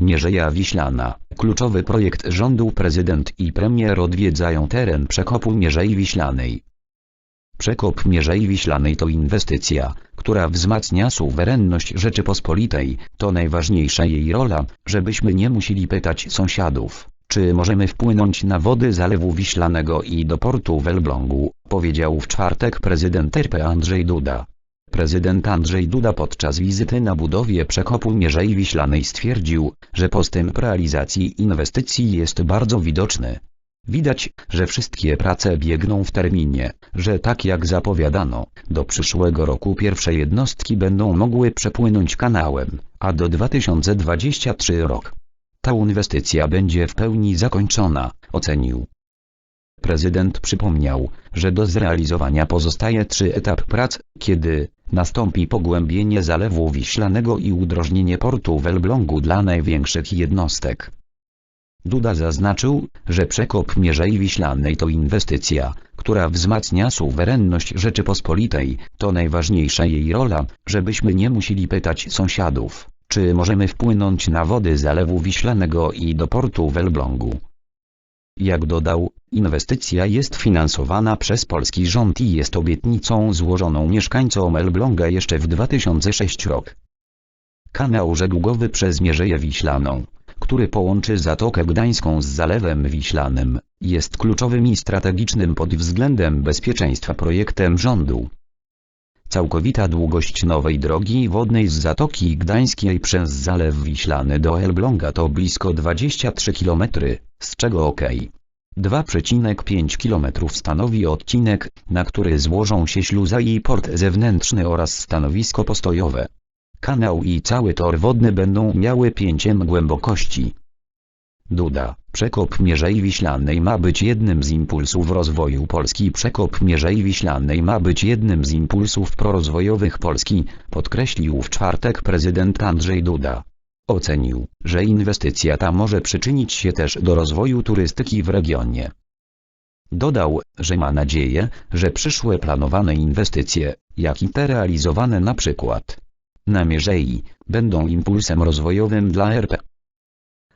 Mierzeja Wiślana, kluczowy projekt rządu prezydent i premier odwiedzają teren przekopu Mierzei Wiślanej. Przekop Mierzei Wiślanej to inwestycja, która wzmacnia suwerenność Rzeczypospolitej, to najważniejsza jej rola, żebyśmy nie musieli pytać sąsiadów, czy możemy wpłynąć na wody Zalewu Wiślanego i do portu w Elblągu, powiedział w czwartek prezydent RP Andrzej Duda. Prezydent Andrzej Duda podczas wizyty na budowie przekopu Mierzei Wiślanej stwierdził, że postęp realizacji inwestycji jest bardzo widoczny. Widać, że wszystkie prace biegną w terminie, że tak jak zapowiadano, do przyszłego roku pierwsze jednostki będą mogły przepłynąć kanałem, a do 2023 rok. Ta inwestycja będzie w pełni zakończona, ocenił. Prezydent przypomniał, że do zrealizowania pozostaje trzy etap prac, kiedy nastąpi pogłębienie Zalewu Wiślanego i udrożnienie portu w Elblągu dla największych jednostek. Duda zaznaczył, że przekop Mierzei Wiślanej to inwestycja, która wzmacnia suwerenność Rzeczypospolitej, to najważniejsza jej rola, żebyśmy nie musieli pytać sąsiadów, czy możemy wpłynąć na wody Zalewu Wiślanego i do portu w Elblągu. Jak dodał, inwestycja jest finansowana przez polski rząd i jest obietnicą złożoną mieszkańcom Elbląga jeszcze w 2006 rok. Kanał żeglugowy przez Mierzeję Wiślaną, który połączy Zatokę Gdańską z Zalewem Wiślanym, jest kluczowym i strategicznym pod względem bezpieczeństwa projektem rządu. Całkowita długość nowej drogi wodnej z Zatoki Gdańskiej przez Zalew Wiślany do Elbląga to blisko 23 km, z czego ok. 2,5 km stanowi odcinek, na który złożą się śluza i port zewnętrzny oraz stanowisko postojowe. Kanał i cały tor wodny będą miały 5 m głębokości. Duda, przekop Mierzei Wiślanej ma być jednym z impulsów rozwoju Polski. Przekop Mierzei Wiślanej ma być jednym z impulsów prorozwojowych Polski, podkreślił w czwartek prezydent Andrzej Duda. Ocenił, że inwestycja ta może przyczynić się też do rozwoju turystyki w regionie. Dodał, że ma nadzieję, że przyszłe planowane inwestycje, jak i te realizowane na przykład na Mierzei, będą impulsem rozwojowym dla RP.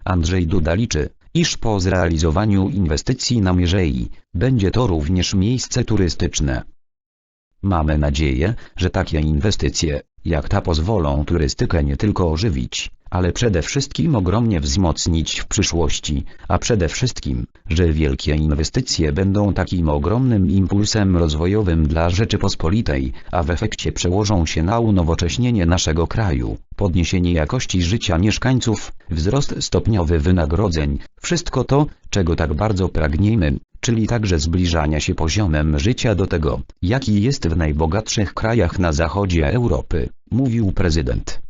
Andrzej Duda liczy, iż po zrealizowaniu inwestycji na Mierzei, będzie to również miejsce turystyczne. Mamy nadzieję, że takie inwestycje, jak ta pozwolą turystykę nie tylko ożywić, ale przede wszystkim ogromnie wzmocnić w przyszłości, a przede wszystkim, że wielkie inwestycje będą takim ogromnym impulsem rozwojowym dla Rzeczypospolitej, a w efekcie przełożą się na unowocześnienie naszego kraju, podniesienie jakości życia mieszkańców, wzrost stopniowy wynagrodzeń, wszystko to, czego tak bardzo pragniemy, czyli także zbliżania się poziomem życia do tego, jaki jest w najbogatszych krajach na zachodzie Europy, mówił prezydent.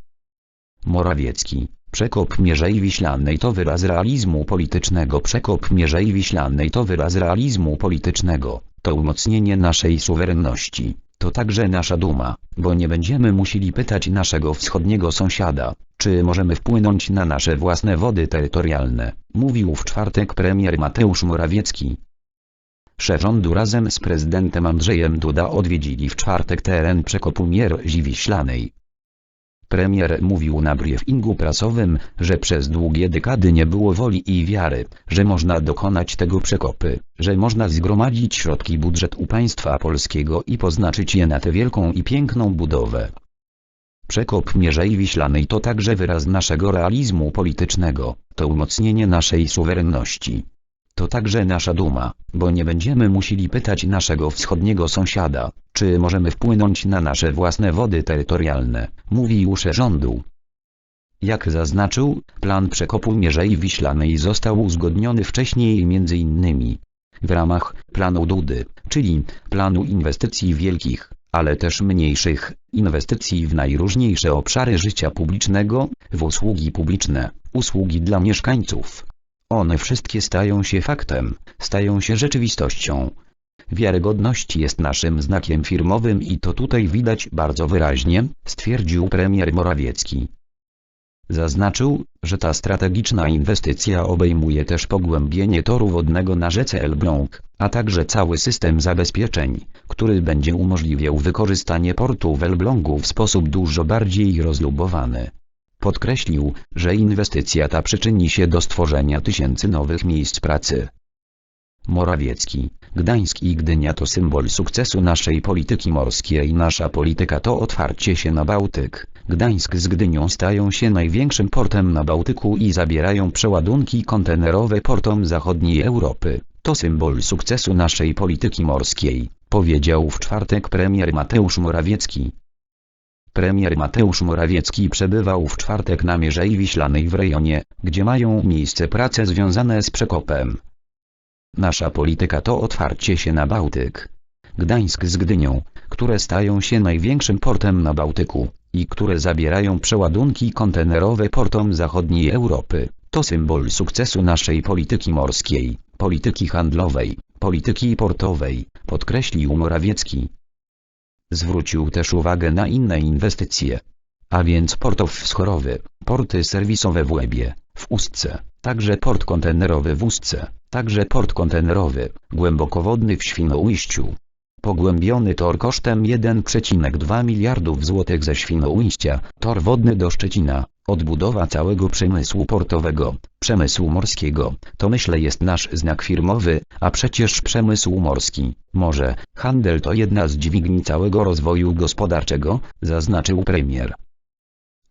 Morawiecki. Przekop Mierzei Wiślanej to wyraz realizmu politycznego. Przekop Mierzei Wiślanej to wyraz realizmu politycznego, to umocnienie naszej suwerenności. To także nasza duma, bo nie będziemy musieli pytać naszego wschodniego sąsiada, czy możemy wpłynąć na nasze własne wody terytorialne, mówił w czwartek premier Mateusz Morawiecki. Szef rządu razem z prezydentem Andrzejem Duda odwiedzili w czwartek teren przekopu Mierzei Wiślanej. Premier mówił na briefingu prasowym, że przez długie dekady nie było woli i wiary, że można dokonać tego przekopy, że można zgromadzić środki budżetu państwa polskiego i poznaczyć je na tę wielką i piękną budowę. Przekop Mierzei Wiślanej to także wyraz naszego realizmu politycznego, to umocnienie naszej suwerenności. To także nasza duma, bo nie będziemy musieli pytać naszego wschodniego sąsiada, czy możemy wpłynąć na nasze własne wody terytorialne, mówił szef rządu. Jak zaznaczył, plan przekopu Mierzei Wiślanej został uzgodniony wcześniej innymi w ramach planu Dudy, czyli planu inwestycji wielkich, ale też mniejszych, inwestycji w najróżniejsze obszary życia publicznego, w usługi publiczne, usługi dla mieszkańców. One wszystkie stają się faktem, stają się rzeczywistością. Wiarygodność jest naszym znakiem firmowym i to tutaj widać bardzo wyraźnie, stwierdził premier Morawiecki. Zaznaczył, że ta strategiczna inwestycja obejmuje też pogłębienie toru wodnego na rzece Elbląg, a także cały system zabezpieczeń, który będzie umożliwiał wykorzystanie portu w Elblągu w sposób dużo bardziej rozlubowany. Podkreślił, że inwestycja ta przyczyni się do stworzenia tysięcy nowych miejsc pracy. Morawiecki, Gdańsk i Gdynia to symbol sukcesu naszej polityki morskiej. Nasza polityka to otwarcie się na Bałtyk. Gdańsk z Gdynią stają się największym portem na Bałtyku i zabierają przeładunki kontenerowe portom zachodniej Europy. To symbol sukcesu naszej polityki morskiej, powiedział w czwartek premier Mateusz Morawiecki. Premier Mateusz Morawiecki przebywał w czwartek na Mierzei Wiślanej w rejonie, gdzie mają miejsce prace związane z przekopem. Nasza polityka to otwarcie się na Bałtyk. Gdańsk z Gdynią, które stają się największym portem na Bałtyku i które zabierają przeładunki kontenerowe portom zachodniej Europy, to symbol sukcesu naszej polityki morskiej, polityki handlowej, polityki portowej, podkreślił Morawiecki. Zwrócił też uwagę na inne inwestycje. A więc portów Schorowy, porty serwisowe w Łebie, w Ustce, także port kontenerowy w Ustce, także port kontenerowy, głębokowodny w Świnoujściu. Pogłębiony tor kosztem 1,2 miliardów złotych ze Świnoujścia, tor wodny do Szczecina, odbudowa całego przemysłu portowego, przemysłu morskiego, to myślę jest nasz znak firmowy, a przecież przemysł morski, morze, handel to jedna z dźwigni całego rozwoju gospodarczego, zaznaczył premier.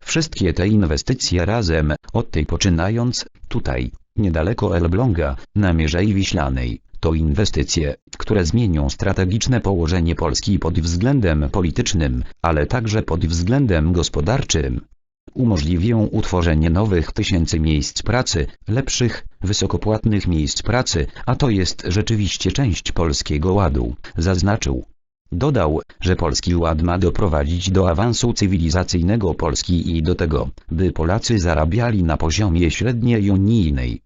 Wszystkie te inwestycje razem, od tej poczynając, tutaj, niedaleko Elbląga, na Mierzei Wiślanej, to inwestycje, które zmienią strategiczne położenie Polski pod względem politycznym, ale także pod względem gospodarczym. Umożliwią utworzenie nowych tysięcy miejsc pracy, lepszych, wysokopłatnych miejsc pracy, a to jest rzeczywiście część Polskiego Ładu, zaznaczył. Dodał, że Polski Ład ma doprowadzić do awansu cywilizacyjnego Polski i do tego, by Polacy zarabiali na poziomie średniej unijnej.